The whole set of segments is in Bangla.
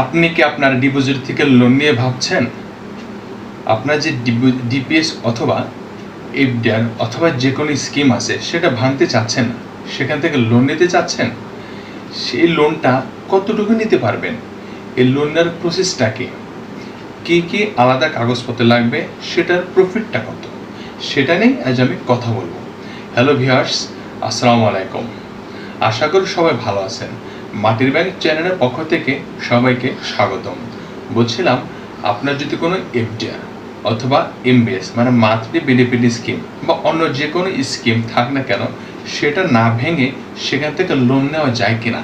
আপনি কি আপনার ডিপোজিট থেকে লোন নিয়ে ভাবছেন? আপনার যে ডিপিএস অথবা এফডিআর অথবা যে কোনো স্কিম আছে, সেটা ভাঙতে চাচ্ছেন সেখান থেকে লোন নিতে চাচ্ছেন? সেই লোনটা কতটুকু নিতে পারবেন? এই লোন নেওয়ার প্রসেসটা কি? কী কী আলাদা কাগজপত্র লাগবে? সেটার প্রফিটটা কত? সেটা নিয়ে আজ আমি কথা বলব। হ্যালো ভিউয়ার্স আসসালামু আলাইকুম। আশা করি সবাই ভালো আছেন। মাটির ব্যাংক চ্যানেলের পক্ষ থেকে সবাইকে স্বাগতম। বলছিলাম, আপনার যদি কোনো এফডিআর অথবা এমবিএস মানে মান্থলি বেনিফিট স্কিম বা অন্য যে কোনো স্কিম থাক না কেন, সেটা না ভেঙে সেখান থেকে লোন নেওয়া যায় কিনা?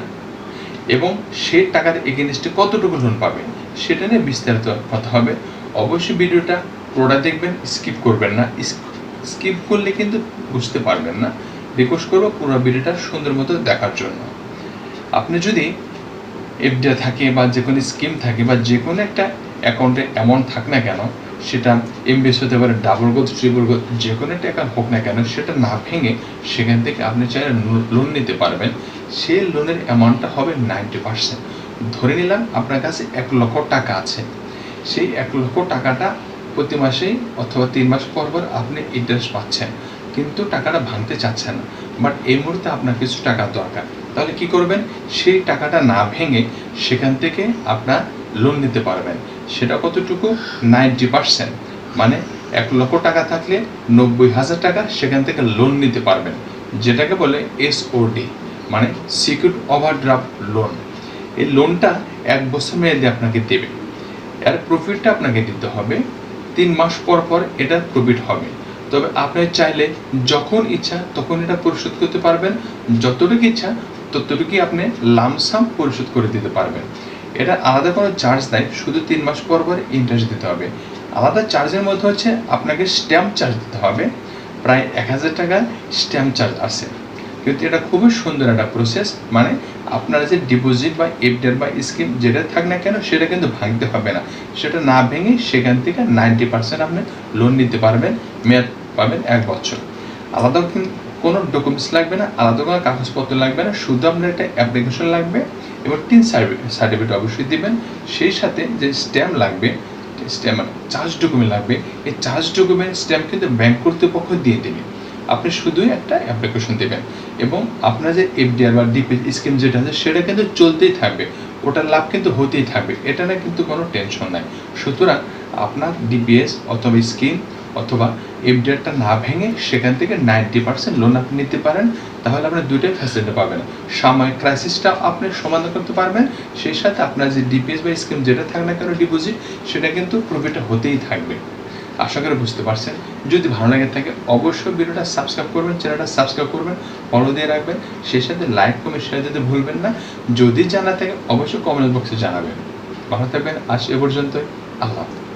এবং সেই টাকার এগেনস্টে কতটুকু লোন পাবেন, সেটা নিয়ে বিস্তারিত কথা হবে। অবশ্যই ভিডিওটা পুরোটা দেখবেন, স্কিপ করবেন না। স্কিপ করলে কিন্তু বুঝতে পারবেন না। রিকোয়েস্ট করব পুরো ভিডিওটা সুন্দর মতো দেখার জন্য। আপনি যদি এফডিআই থাকে বা যে কোনো স্কিম থাকে বা যে কোনো একটা অ্যাকাউন্টে অ্যামাউন্ট থাক না কেন, সেটা এমবিএস হতে পারে ডাবল গোথ ট্রিপল গোথ যে কোনো একটা অ্যাকাউন্ট হোক না কেন, সেটা না ভেঙে সেখান থেকে আপনি চাইলে লোন নিতে পারবেন। সেই লোনের অ্যামাউন্টটা হবে নাইনটি পার্সেন্ট ধরে নিলাম আপনার কাছে এক লক্ষ টাকা আছে। সেই এক লক্ষ টাকাটা প্রতি মাসেই অথবা তিন মাস পর পর আপনি ইন্টারেস্ট পাচ্ছেন। কিন্তু টাকাটা ভাঙতে চাচ্ছেন বাট এই মুহূর্তে আপনার কিছু টাকা দরকার। তাহলে কি করবেন? সেই টাকাটা না ভেঙে সেখান থেকে আপনার লোন নিতে পারবেন। সেটা কতটুকু? নাইনটি পার্সেন্ট মানে এক লক্ষ টাকা থাকলে নব্বই হাজার টাকা সেখান থেকে লোন নিতে পারবেন। যেটাকে বলে এসওডি মানে সিকিউর ওভারড্রাফট লোন এই লোনটা এক বছর মেয়াদে আপনাকে দেবে। এর প্রফিটটা আপনাকে দিতে হবে। তিন মাস পর পর এটার প্রফিট হবে। তবে আপনি চাইলে যখন ইচ্ছা তখন এটা পরিশোধ করতে পারবেন। যতটুকু ইচ্ছা ততটুকুই আপনি লামসাম পরিশোধ করে দিতে পারবেন? এটা আলাদা কোনো চার্জ নাই, শুধু তিন মাস পর পর ইন্টারেস্ট দিতে হবে। আলাদা চার্জের মধ্যে হচ্ছে আপনাকে স্ট্যাম্প চার্জ দিতে হবে। প্রায় এক হাজার টাকা স্ট্যাম্প চার্জ আছে। কিন্তু এটা খুবই সুন্দর একটা প্রসেস মানে আপনার যে ডিপোজিট বা এফডিআর বা স্কিম যেটা থাক না কেন, সেটা কিন্তু ভাঙতে হবে না। সেটা না ভেঙে সেখান থেকে নাইনটি পার্সেন্ট আপনি লোন নিতে পারবেন, মেয়াদ পাবেন এক বছর। আলাদা কিন্তু কোনো ডকুমেন্টস লাগবে না, আলাদা কোনো কাগজপত্র লাগবে না, শুধু আপনার একটা অ্যাপ্লিকেশন লাগবে এবং তিন সার্টিফিকেট অবশ্যই দিবেন। সেই সাথে যে স্ট্যাম্প লাগবে স্ট্যাম্প মানে চার্জ ডকুমেন্ট লাগবে, এই চার্জ ডকুমেন্ট স্ট্যাম্প কিন্তু ব্যাংক কর্তৃপক্ষ দিয়ে দেবে। আপনি শুধুই একটা অ্যাপ্লিকেশন দেবেন এবং আপনার যে এফডিআর বা ডিপি স্কিম যেটা আছে, সেটা কিন্তু চলতেই থাকবে। ওটার লাভ কিন্তু হতেই থাকবে। এটা না কিন্তু কোনো টেনশন নাই। সুতরাং আপনার ডিপিএস অথবা স্কিম অথবা এফডিআরটা না ভেঙে সেখান থেকে নাইনটি পার্সেন্ট লোন আপনি নিতে পারেন, তাহলে আপনি দুইটাই ফ্যাসিলিটি পাবেন। সাময়িক ক্রাইসিসটা আপনি সমাধান করতে পারবেন, সেই সাথে আপনার যে ডিপিএস বা স্কিম যেটা থাক না কেন ডিপোজিট সেটা কিন্তু প্রফিটটা হতেই থাকবে। আশা করে বুঝতে পারছেন। যদি ভালো লাগে থাকে, অবশ্যই ভিডিওটা সাবস্ক্রাইব করবেন চ্যানেলটা সাবস্ক্রাইব করবেন ফলো দিয়ে রাখবেন, সেই সাথে লাইক কমেন্ট শেয়ার দিতে ভুলবেন না। যদি জানা থাকে, অবশ্যই কমেন্ট বক্সে জানাবেন। ভালো থাকবেন, আজ এ পর্যন্তই। আল্লাহ।